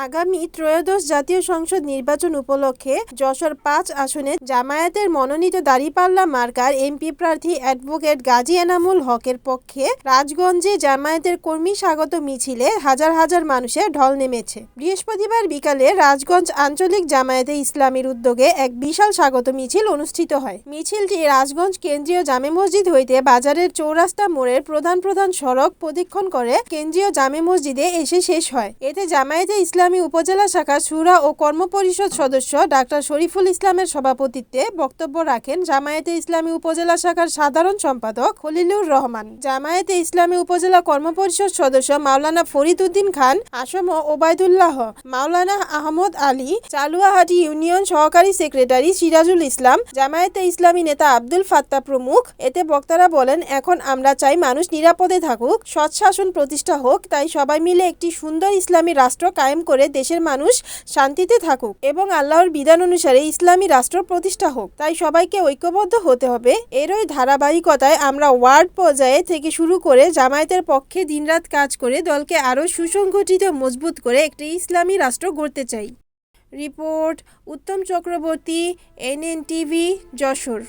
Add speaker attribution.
Speaker 1: আগামী ত্রয়োদশ জাতীয় সংসদ নির্বাচন উপলক্ষে যশোর পাঁচ আসনে জামায়াতের মনোনীত দাঁড়িপাল্লা মার্কার এমপি প্রার্থী অ্যাডভোকেট গাজী এনামুল হকের পক্ষে রাজগঞ্জে জামায়াতের কর্মী স্বাগত মিছিলে হাজার হাজার মানুষের ঢল নেমেছে। বৃহস্পতিবার বিকালে রাজগঞ্জ আঞ্চলিক জামায়াতে ইসলামীর উদ্যোগে এক বিশাল স্বাগত মিছিল অনুষ্ঠিত হয়। মিছিলটি রাজগঞ্জ কেন্দ্রীয় জামে মসজিদ হইতে বাজারের চৌরাস্তা মোড়ের প্রধান প্রধান সড়ক প্রদক্ষিণ করে কেন্দ্রীয় জামে মসজিদে এসে শেষ হয়। এতে জামায়াতে ইসলামী উপজেলা শাখা সুরা ও কর্মপরিষদ সদস্য ডাক্তার শরীফুল ইসলামের সভাপতিত্বে বক্তব্য রাখেন জামায়াতে ইসলামী উপজেলা শাখার সাধারণ সম্পাদক খলিলুর রহমান। জামায়াতে ইসলামী উপজেলা কর্মপরিষদ সদস্য মাওলানা ফরিদ উদ্দিন খান, আসম ওবায়দুল্লাহ, মাওলানা আহমদ আলী, চালুয়াহাটি ইউনিয়ন সহকারী সেক্রেটারি সিরাজুল ইসলাম, জামায়াতে ইসলামী নেতা আব্দুল ফাত্তা প্রমুখ। এতে বক্তারা বলেন, এখন আমরা চাই মানুষ নিরাপদে থাকুক, সৎ শাসন প্রতিষ্ঠা হোক, তাই সবাই মিলে একটি সুন্দর ইসলামী রাষ্ট্র কায়েম করে দেশের মানুষ শান্তিতে থাকুক এবং আল্লাহর বিধান অনুসারে ইসলামী রাষ্ট্র প্রতিষ্ঠা হোক। তাই সবাইকে ঐক্যবদ্ধ হতে হবে। এরই ধারাবাহিকতায় আমরা ওয়ার্ড পর্যায়ে থেকে শুরু করে জামায়াতের পক্ষে দিনরাত কাজ করে দলকে আরও সুসংগঠিত, মজবুত করে একটি ইসলামী রাষ্ট্র গড়তে চাই। Report, Uttam Chakraborty NN TV Jessore.